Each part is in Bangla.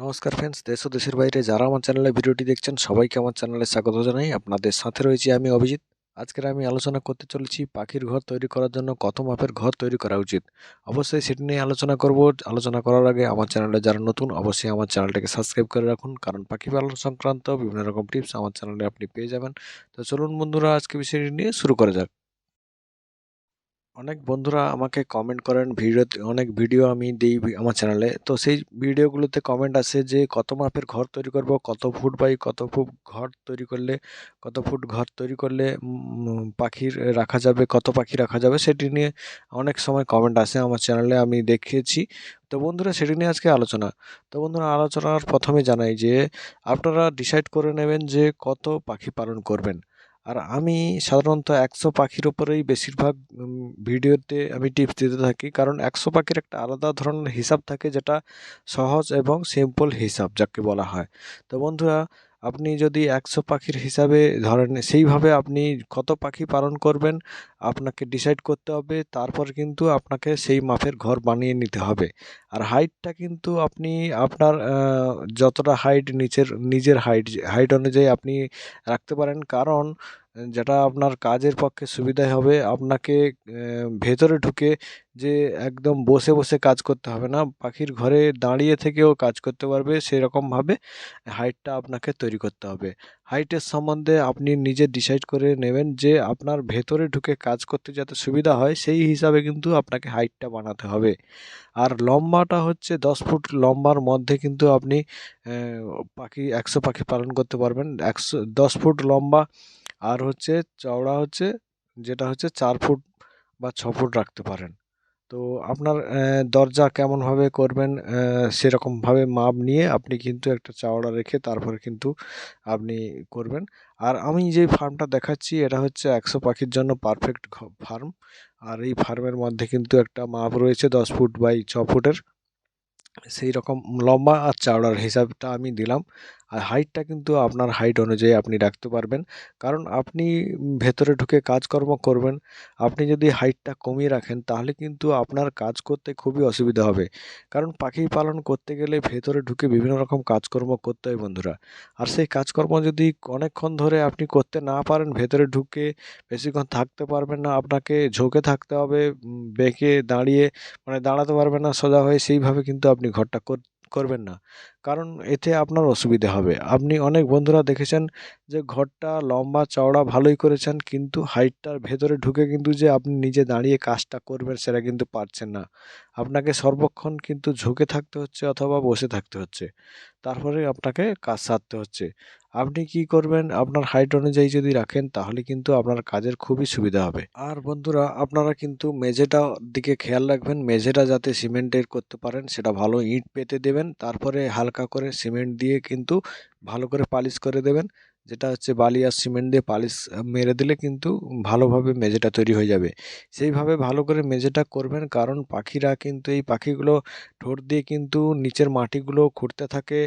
নমস্কার ফ্রেন্ডস দেশ ও দেশের বাইরে যারা আমার চ্যানেলে ভিডিওটি দেখছেন, সবাইকে আমার চ্যানেলে স্বাগত জানাই। আপনাদের সাথে রয়েছি আমি অভিজিৎ। আজকের আমি আলোচনা করতে চলেছি পাখির ঘর তৈরি করার জন্য কত মাপের ঘর তৈরি করা উচিত। অবশ্যই সেটি নিয়ে আলোচনা করব। আলোচনা করার আগে আমার চ্যানেলে যারা নতুন, অবশ্যই আমার চ্যানেলটাকে সাবস্ক্রাইব করে রাখুন, কারণ পাখি পালন সংক্রান্ত বিভিন্ন রকম টিপস আমার চ্যানেলে আপনি পেয়ে যাবেন। তো চলুন বন্ধুরা, আজকে বিষয়টি নিয়ে শুরু করা যাক। অনেক বন্ধুরা আমাকে কমেন্ট করেন ভিডিওতে অনেক ভিডিও আমি দিই আমার চ্যানেলে তো সেই ভিডিওগুলোতে কমেন্ট আসে যে, কত মাপের ঘর তৈরি করব, কত ফুট বাই কত ফুট ঘর তৈরি করলে, কত ফুট ঘর তৈরি করলে পাখির রাখা যাবে, কত পাখি রাখা যাবে, সেটি নিয়ে অনেক সময় কমেন্ট আসে আমার চ্যানেলে আমি দেখিয়েছি। তো বন্ধুরা, সেটি নিয়ে আজকে আলোচনা। তো বন্ধুরা, আলোচনার প্রথমে জানাই যে, আপনারা ডিসাইড করে নেবেন যে কত পাখি পালন করবেন। আর আমি সাধারণত একশো পাখির ওপরেই বেশিরভাগ ভিডিওতে আমি টিপস দিতে থাকি। কারণ একশো পাখির একটা আলাদা ধরনের হিসাব থাকে যেটা সহজ এবং সিম্পল হিসাব যাকে বলা হয়। তো বন্ধুরা আপনি যদি একশো পাখির হিসাবে ধরেন, সেইভাবে আপনি কত পাখি পালন করবেন, আপনাকে ডিসাইড করতে হবে, তারপর কিন্তু আপনাকে সেই মাপের ঘর বানিয়ে নিতে হবে। আর হাইটটা কিন্তু আপনি, আপনার যতটা হাইট নিচের, নিজের হাইট হাইট অনুযায়ী আপনি রাখতে পারেন। কারণ যেটা আপনার কাজের পক্ষে সুবিধাই হবে, আপনাকে ভেতরে ঢুকে যে একদম বসে বসে কাজ করতে হবে না, পাখির ঘরে দাঁড়িয়ে থেকেও কাজ করতে পারবে, সেরকমভাবে হাইটটা আপনাকে তৈরি করতে হবে। হাইটের সম্বন্ধে আপনি নিজে ডিসাইড করে নেবেন যে আপনার ভেতরে ঢুকে কাজ করতে যাতে সুবিধা হয়, সেই হিসাবে কিন্তু আপনাকে হাইটটা বানাতে হবে। আর লম্বাটা হচ্ছে দশ ফুট লম্বার মধ্যে কিন্তু আপনি পাখি একশো পাখি পালন করতে পারবেন। একশো, দশ ফুট লম্বা আর হচ্ছে চওড়া হচ্ছে যেটা হচ্ছে চার ফুট বা ছ ফুট রাখতে পারেন। তো আপনার দরজা কেমনভাবে করবেন সেরকমভাবে মাপ নিয়ে আপনি কিন্তু একটা চাওড়া রেখে তারপরে কিন্তু আপনি করবেন। আর আমি যে ফার্মটা দেখাচ্ছি এটা হচ্ছে একশো পাখির জন্য পারফেক্ট ফার্ম। আর এই ফার্মের মধ্যে কিন্তু একটা মাপ রয়েছে দশ ফুট বাই ছ ফুটের। সেই রকম লম্বা আর চওড়ার হিসাবটা আমি দিলাম। আর হাইটটা কিন্তু আপনার হাইট অনুযায়ী আপনি রাখতে পারবেন। কারণ আপনি ভেতরে ঢুকে কাজকর্ম করবেন, আপনি যদি হাইটটা কমিয়ে রাখেন, তাহলে কিন্তু আপনার কাজ করতে খুবই অসুবিধা হবে। কারণ পাখি পালন করতে গেলে ভেতরে ঢুকে বিভিন্ন রকম কাজকর্ম করতে হয় বন্ধুরা। আর সেই কাজকর্ম যদি অনেকক্ষণ ধরে আপনি করতে না পারেন, ভেতরে ঢুকে বেশিক্ষণ থাকতে পারবেন না, আপনাকে ঝোঁকে থাকতে হবে বেঁকে দাঁড়িয়ে মানে দাঁড়াতে পারবেন না, সোজা হয়ে সেইভাবে কিন্তু আপনি ঘরটা কর- করবেন না। কারণ এতে আপনার অসুবিধে হবে। আপনি অনেক বন্ধুরা দেখেছেন যে ঘরটা লম্বা, চওড়া ভালোই করেছেন কিন্তু হাইটটার ভেতরে ঢুকে কিন্তু যে আপনি নিজে দাঁড়িয়ে কাজটা করবেন সেটা কিন্তু পারছেন না। আপনাকে সর্বক্ষণ কিন্তু ঝুঁকে থাকতে হচ্ছে অথবা বসে থাকতে হচ্ছে। তারপরে আপনাকে কাজ সারতে হচ্ছে। আপনি কি করবেন? আপনার হাইট অনুযায়ী যদি রাখেন, তাহলে কিন্তু আপনার কাজের খুবই সুবিধা হবে। আর বন্ধুরা, আপনারা কিন্তু মেঝেটা দিকে খেয়াল রাখবেন। মেঝেটা যাতে সিমেন্টের করতে পারেন, সেটা ভালো ইট পেতে দেবেন। তারপরে হালকা করে সিমেন্ট দিয়ে কিন্তু ভালো করে পালিশ করে দেবেন। যেটা হচ্ছে বালি আর সিমেন্ট দিয়ে পালিশ মেরে দিলে কিন্তু ভালোভাবে মেঝেটা তৈরি হয়ে যাবে। সেইভাবে ভালো করে মেঝেটা করবেন, কারণ পাখিরা কিন্তু এই পাখিগুলো ঠোঁট দিয়ে কিন্তু নিচের মাটিগুলো খুঁড়তে থাকে।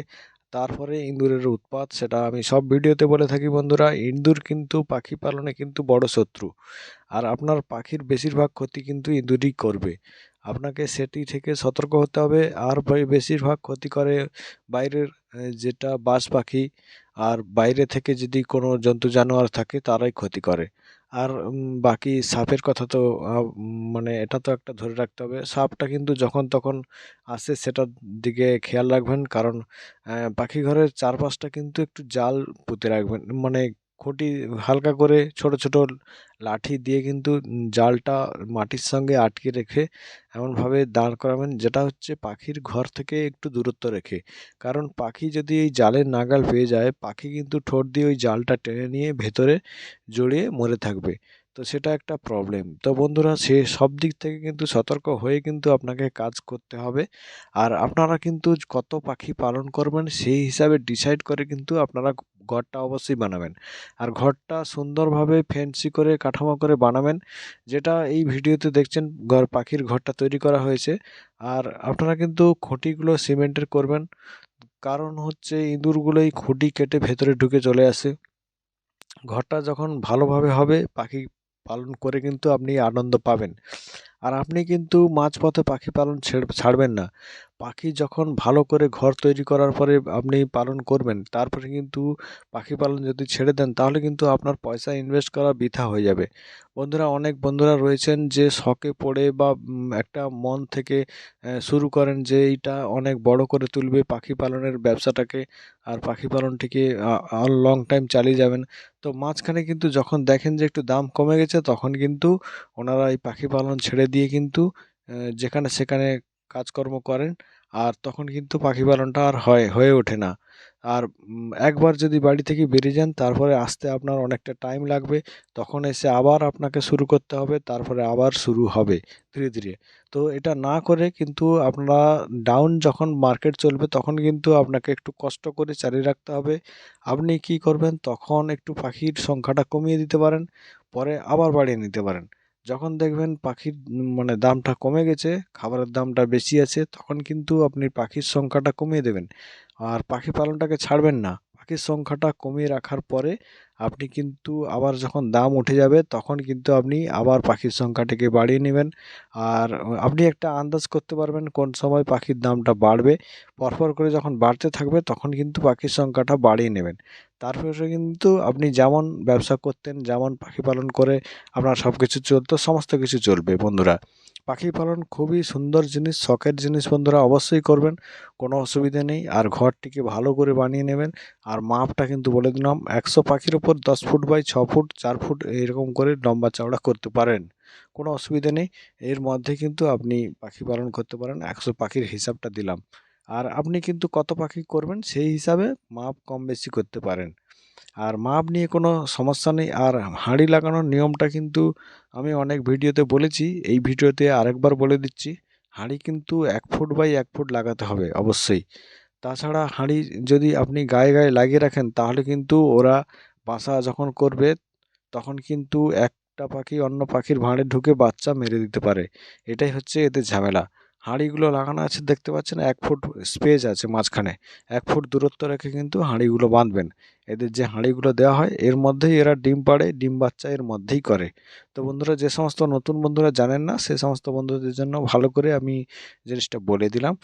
তারপরে ইঁদুরের উৎপাত, সেটা আমি সব ভিডিওতে বলে থাকি বন্ধুরা ইঁদুর কিন্তু পাখি পালনে কিন্তু বড় শত্রু। আর আপনার পাখির বেশিরভাগ ক্ষতি কিন্তু ইঁদুরই করবে। আপনাকে সেটি থেকে সতর্ক হতে হবে। আর বেশিরভাগ ক্ষতি করে বাইরের যেটা বাস পাখি আর বাইরে থেকে যদি কোনো জন্তু জানোয়ার থাকে তারাই ক্ষতি করে। আর বাকি সাপের কথা তো মানে এটা তো একটা ধরে রাখতে হবে। সাপটা কিন্তু যখন তখন আসে সেটার দিকে খেয়াল রাখবেন। কারণ পাখি ঘরের চারপাশটা কিন্তু একটু জাল পুঁতে রাখবেন। মানে খুঁটি হালকা করে ছোট ছোট লাঠি দিয়ে কিন্তু জালটা মাটির সঙ্গে আটকে রেখে এমনভাবে দাঁড় করাবেন, যেটা হচ্ছে পাখির ঘর থেকে একটু দূরত্ব রেখে। কারণ পাখি যদি এই জালের নাগাল পেয়ে যায়, পাখি কিন্তু ঠোঁট দিয়ে ওই জালটা টেনে নিয়ে ভেতরে জড়িয়ে মরে থাকবে। তো সেটা একটা প্রবলেম তো বন্ধুরা, সে সব দিক থেকে কিন্তু সতর্ক হয়ে কিন্তু আপনাকে কাজ করতে হবে। আর আপনারা কিন্তু কত পাখি পালন করবেন, সেই হিসাবে ডিসাইড করে কিন্তু আপনারা ঘরটা অবশ্যই বানাবেন। আর ঘরটা সুন্দরভাবে ফ্যান্সি করে, কাঠামো করে বানাবেন, যেটা এই ভিডিওতে দেখছেন ঘর, পাখির ঘরটা তৈরি করা হয়েছে। আর আপনারা কিন্তু খুঁটিগুলো সিমেন্টের করবেন। কারণ হচ্ছে ইঁদুরগুলো এই খুঁটি কেটে ভেতরে ঢুকে চলে আসে। ঘরটা যখন ভালোভাবে হবে, পাখি পালন করে কিন্তু আপনি আনন্দ পাবেন। আর আপনি কিন্তু মাঝপথে পাখি পালন ছাড়বেন না। পাখি যখন ভালো করে ঘর তৈরি করার পরে আপনি পালন করবেন, তারপরে কিন্তু পাখি পালন যদি ছেড়ে দেন, তাহলে কিন্তু আপনার পয়সা ইনভেস্ট করা বৃথা হয়ে যাবে। বন্ধুরা, অনেক বন্ধুরা রয়েছেন যে শখে পড়ে বা একটা মন থেকে শুরু করেন যে এইটা অনেক বড় করে তুলবে পাখি পালনের ব্যবসাটাকে আর পাখি পালনটিকে লং টাইম চালিয়ে যাবেন। তো মাঝখানে কিন্তু যখন দেখেন যে একটু দাম কমে গেছে, তখন কিন্তু ওনারা এই পাখি পালন ছেড়ে দিয়ে কিন্তু যেখানে সেখানে কাজকর্ম করেন, আর তখন কিন্তু পাখি পালনটা আর হয়, হয়ে ওঠে না। আর একবার যদি বাড়ি থেকে বেরিয়ে যান, তারপরে আসতে আপনার অনেকটা টাইম লাগবে। তখন এসে আবার আপনাকে শুরু করতে হবে, তারপরে আবার শুরু হবে ধীরে ধীরে। তো এটা না করে কিন্তু আপনারা ডাউন যখন মার্কেট চলবে, তখন কিন্তু আপনাকে একটু কষ্ট করে চালিয়ে রাখতে হবে। আপনি কি করবেন, তখন একটু পাখির সংখ্যাটা কমিয়ে দিতে পারেন, পরে আবার বাড়িয়ে নিতে পারেন। যখন দেখবেন পাখির মানে দামটা কমে গেছে, খাবারের দামটা বেশি আছে, তখন কিন্তু আপনি পাখির সংখ্যাটা কমিয়ে দেবেন। আর পাখি পালনটাকে ছাড়বেন না। পাখির সংখ্যাটা কমিয়ে রাখার পরে আপনি কিন্তু আবার যখন দাম উঠে যাবে, তখন কিন্তু আপনি আবার পাখির সংখ্যাটাকে বাড়িয়ে নেবেন। আর আপনি একটা আন্দাজ করতে পারবেন কোন সময় পাখির দামটা বাড়বে। পরপর করে যখন বাড়তে থাকবে, তখন কিন্তু পাখির সংখ্যাটা বাড়িয়ে নেবেন। তারপরে কিন্তু আপনি যেমন ব্যবসা করতেন, যেমন পাখি পালন করে আপনার সব কিছু চলতো, সমস্ত কিছু চলবে। বন্ধুরা পাখি পালন খুবই সুন্দর জিনিস, শখের জিনিস বন্ধুরা অবশ্যই করবেন, কোনো অসুবিধা নেই। আর ঘরটিকে ভালো করে বানিয়ে নেবেন। আর মাপটা কিন্তু বলে দিলাম, একশো পাখির ওপর দশ ফুট বাই ছ ফুট, চার ফুট এরকম করে লম্বা চওড়া করতে পারেন। কোনো অসুবিধা নেই। এর মধ্যে কিন্তু আপনি পাখি পালন করতে পারেন, একশো পাখির হিসাবটা দিলাম। আর আপনি কিন্তু কত পাখি করবেন সেই হিসাবে মাপ কম বেশি করতে পারেন। আর মাপ নিয়ে কোনো সমস্যা নেই। আর হাঁড়ি লাগানোর নিয়মটা কিন্তু আমি অনেক ভিডিওতে বলেছি। এই ভিডিওতে আরেকবার বলে দিচ্ছি, হাঁড়ি কিন্তু এক ফুট বাই এক ফুট লাগাতে হবে অবশ্যই। তাছাড়া হাঁড়ি যদি আপনি গায়ে গায়ে লাগিয়ে রাখেন, তাহলে কিন্তু ওরা বাসা যখন করবে, তখন কিন্তু একটা পাখি অন্য পাখির ভাঁড়ে ঢুকে বাচ্চা মেরে দিতে পারে। এটাই হচ্ছে এতে ঝামেলা। হাঁড়িগুলো লাগানো আছে, দেখতে পাচ্ছেন, এক ফুট স্পেস আছে মাঝখানে। এক ফুট দূরত্ব রেখে কিন্তু হাঁড়িগুলো বাঁধবেন। এদের যে হাঁড়িগুলো দেওয়া হয় এর মধ্যেই এরা ডিম পাড়ে ডিম বাচ্চা এর মধ্যেই করে। তো বন্ধুরা যে সমস্ত নতুন বন্ধুরা জানেন না সে সমস্ত বন্ধুদের জন্য ভালো করে আমি জিনিসটা বলে দিলাম।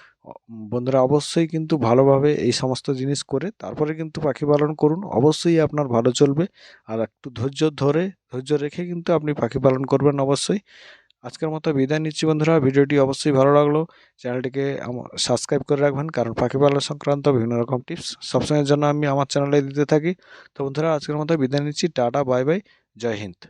বন্ধুরা অবশ্যই কিন্তু ভালোভাবে এই সমস্ত জিনিস করে তারপরে কিন্তু পাখি পালন করুন। অবশ্যই আপনার ভালো চলবে। আর একটু ধৈর্য ধরে ধৈর্য রেখে কিন্তু আপনি পাখি পালন করবেন অবশ্যই। আজকের মতো বিদায় নিচ্ছি বন্ধুরা। ভিডিওটি অবশ্যই ভালো লাগল। চ্যানেলটিকে সাবস্ক্রাইব করে রাখবেন, কারণ পাখি পালন সংক্রান্ত বিভিন্ন রকম টিপস সবসময়ের জন্য আমি আমার চ্যানেলে দিতে থাকি। তো বন্ধুরা, আজকের মতো বিদায় নিচ্ছি। টাটা বাই বাই জয় হিন্দ।